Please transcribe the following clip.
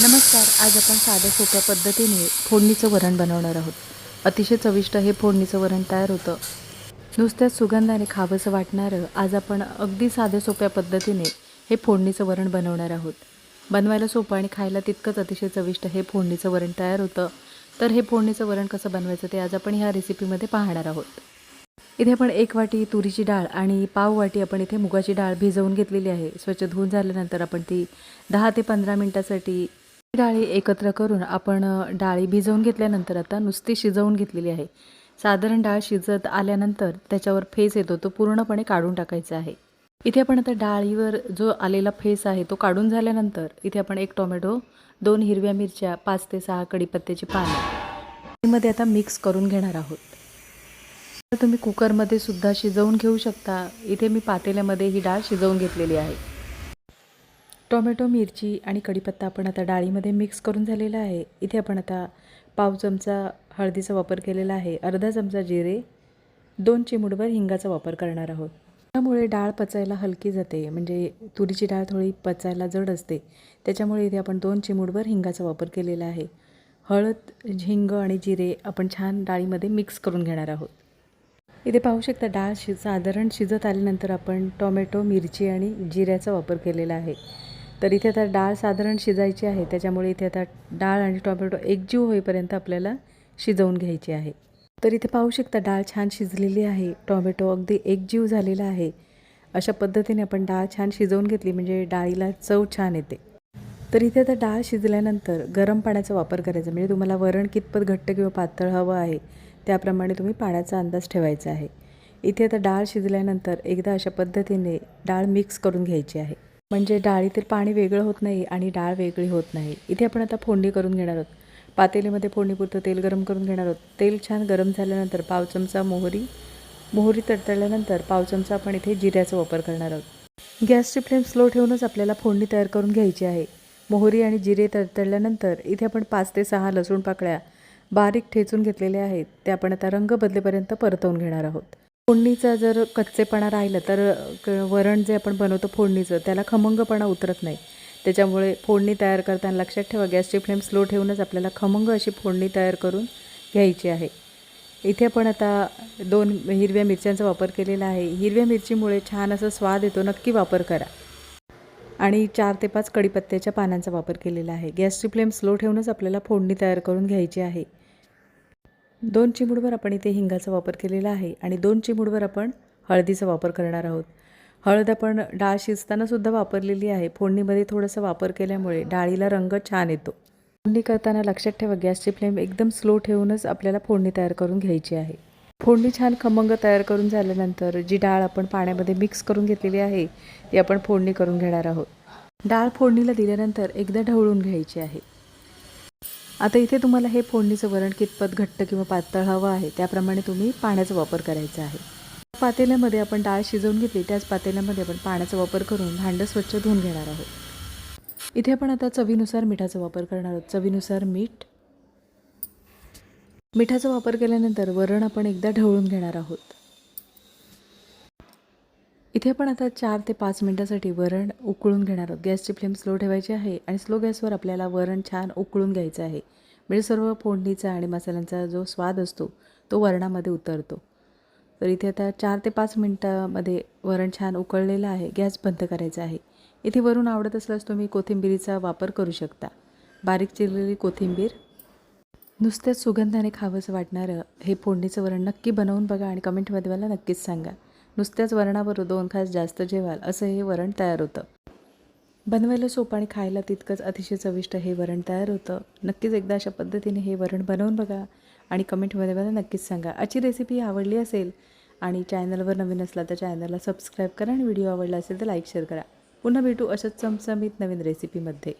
नमस्कार आज आपण साध्या सोप्या पद्धतीने फोडणीचं वरण बनवणार आहोत. अतिशय चविष्ट हे फोडणीचं वरण तयार होतं. नुसत्याच सुगंधाने खावंसं वाटणारं आज आपण अगदी साध्या सोप्या पद्धतीने हे फोडणीचं वरण बनवणार आहोत. बनवायला सोपं आणि खायला तितकंच अतिशय चविष्ट हे फोडणीचं वरण तयार होतं. तर हे फोडणीचं वरण कसं बनवायचं ते आज आपण ह्या रेसिपीमध्ये पाहणार आहोत. इथे आपण एक वाटी तुरीची डाळ आणि पाव वाटी आपण इथे मुगाची डाळ भिजवून घेतलेली आहे. स्वच्छ धुवून झाल्यानंतर आपण ती दहा ते पंधरा मिनटासाठी डाळी एकत्र करून आपण डाळी भिजवून घेतल्यानंतर आता नुसती शिजवून घेतलेली आहे. साधारण डाळ शिजत आल्यानंतर त्याच्यावर फेस येतो तो पूर्णपणे काढून टाकायचा आहे. इथे आपण आता डाळीवर जो आलेला फेस आहे तो काढून झाल्यानंतर इथे आपण एक टोमॅटो दोन हिरव्या मिरच्या पाच ते सहा कढीपत्त्याची पानं मध्ये आता मिक्स करून घेणार आहोत. तर तुम्ही कुकरमध्ये सुद्धा शिजवून घेऊ शकता. इथे मी पातेल्यामध्ये ही डाळ शिजवून घेतलेली आहे. टोमॅटो मिरची आणि कढीपत्ता आपण आता डाळीमध्ये मिक्स करून झालेला आहे. इथे आपण आता पाव चमचा हळदीचा वापर केलेला आहे. अर्धा चमचा जिरे दोन चिमूटभर हिंगाचा वापर करणार आहोत. त्यामुळे डाळ पचायला हलकी जाते. म्हणजे तुरीची डाळ थोडी पचायला जड असते. त्याच्यामुळे इथे आपण दोन चिमूटभर हिंगाचा वापर केलेला आहे. हळद हिंग आणि जिरे आपण छान डाळीमध्ये मिक्स करून घेणार आहोत. इथे पाहू शकता डाळ शि साधारण शिजत आल्यानंतर आपण टोमॅटो मिरची आणि जिऱ्याचा वापर केलेला आहे. तर इथे आता डाळ साधारण शिजायची आहे. त्याच्यामुळे इथे आता डाळ आणि टोमॅटो एकजीव होईपर्यंत आपल्याला शिजवून घ्यायची आहे. तर इथे पाहू शकता डाळ छान शिजलेली आहे. टोमॅटो अगदी एकजीव झालेला आहे. अशा पद्धतीने आपण डाळ छान शिजवून घेतली म्हणजे डाळीला चव छान येते. तर इथे आता डाळ शिजल्यानंतर गरम पाण्याचा वापर करायचा. म्हणजे तुम्हाला वरण कितपत घट्ट किंवा पातळ हवं आहे त्याप्रमाणे तुम्ही पाण्याचा अंदाज ठेवायचा आहे. इथे आता डाळ शिजल्यानंतर एकदा अशा पद्धतीने डाळ मिक्स करून घ्यायची आहे. म्हणजे डाळीतील पाणी वेगळं होत नाही आणि डाळ वेगळी होत नाही. इथे आपण आता फोडणी करून घेणार आहोत. पातेलीमध्ये फोडणीपुरतं तेल गरम करून घेणार आहोत. तेल छान गरम झाल्यानंतर पाव चमचा मोहरी मोहरी तडतडल्यानंतर पाव चमचा आपण इथे जिऱ्याचा वापर करणार आहोत. गॅसची फ्लेम स्लो ठेवूनच आपल्याला फोडणी तयार करून घ्यायची आहे. मोहरी आणि जिरे तडतडल्यानंतर इथे आपण पाच ते सहा लसूण पाकळ्या बारीक ठेचून घेतलेल्या आहेत. ते आपण आता रंग बदलेपर्यंत परतवून घेणार आहोत. फोडणीचा जर कच्चेपणा राहिलं तर क- वरण जे आपण बनवतो फोडणीचं त्याला खमंगपणा उतरत नाही. त्याच्यामुळे फोडणी तयार करताना लक्षात ठेवा गॅसची फ्लेम स्लो ठेवूनच आपल्याला खमंग अशी फोडणी तयार करून घ्यायची आहे. इथे आपण आता दोन हिरव्या मिरच्यांचा वापर केलेला आहे. हिरव्या मिरचीमुळे छान असा स्वाद येतो नक्की वापर करा. आणि चार ते पाच कडीपत्त्याच्या पानांचा वापर केलेला आहे. गॅसची फ्लेम स्लो ठेवूनच आपल्याला फोडणी तयार करून घ्यायची आहे. दोन चिमूटभर आपण इथे हिंगाचा वापर केलेला आहे आणि दोन चिमूटभर आपण हळदीचा वापर करणार आहोत. हळद आपण डाळ शिजतानासुद्धा वापरलेली आहे. फोडणीमध्ये थोडासा वापर केल्यामुळे डाळीला रंग छान येतो. फोडणी करताना लक्षात ठेवा गॅसची फ्लेम एकदम स्लो ठेवूनच आपल्याला फोडणी तयार करून घ्यायची आहे. फोडणी छान खमंग तयार करून झाल्यानंतर जी डाळ आपण पाण्यामध्ये मिक्स करून घेतलेली आहे ती आपण फोडणी करून घेणार आहोत. डाळ फोडणीला दिल्यानंतर एकदा ढवळून घ्यायची आहे. आता इथे तुम्हाला हे फोडणीचं वरण कितपत घट्ट किंवा पातळ हवं आहे त्याप्रमाणे तुम्ही पाण्याचा वापर करायचा आहे. पातेल्यामध्ये आपण डाळ शिजवून घेतली त्याच पातेल्यामध्ये आपण पाण्याचा वापर करून भांडं स्वच्छ धुवून घेणार आहोत. इथे आपण आता चवीनुसार मिठाचा वापर करणार आहोत. चवीनुसार मीठ. मिठाचा वापर केल्यानंतर वरण आपण एकदा ढवळून घेणार आहोत. इथे आपण आता चार ते पाच मिनटासाठी वरण उकळून घेणार आहोत. गॅसची फ्लेम स्लो ठेवायची आहे आणि स्लो गॅसवर आपल्याला वरण छान उकळून घ्यायचं आहे. म्हणजे सर्व फोडणीचा आणि मसाल्यांचा जो स्वाद असतो तो वरणामध्ये उतरतो. तर इथे आता चार ते पाच मिनटामध्ये वरण छान उकळलेलं आहे. गॅस बंद करायचा आहे. इथे वरून आवडत असल्यास तुम्ही कोथिंबिरीचा वापर करू शकता. बारीक चिरलेली कोथिंबीर नुसत्याच सुगंधाने खावंसं वाटणारं हे फोडणीचं वरण नक्की बनवून बघा आणि कमेंटमध्ये मला नक्कीच सांगा. नुसत्याच वरणावर दोन खास जास्त जेवाल असं हे वरण तयार होतं. बनवायला सोपं आणि खायला तितकंच अतिशय चविष्ट हे वरण तयार होतं. नक्कीच एकदा अशा पद्धतीने हे वरण बनवून बघा आणि कमेंटमध्ये मला नक्कीच सांगा. आजची रेसिपी आवडली असेल आणि चॅनलवर नवीन असला तर चॅनलला सबस्क्राईब करा आणि व्हिडिओ आवडला असेल तर लाईक शेअर करा. पुन्हा भेटू अशाच चमचमीत नवीन रेसिपीमध्ये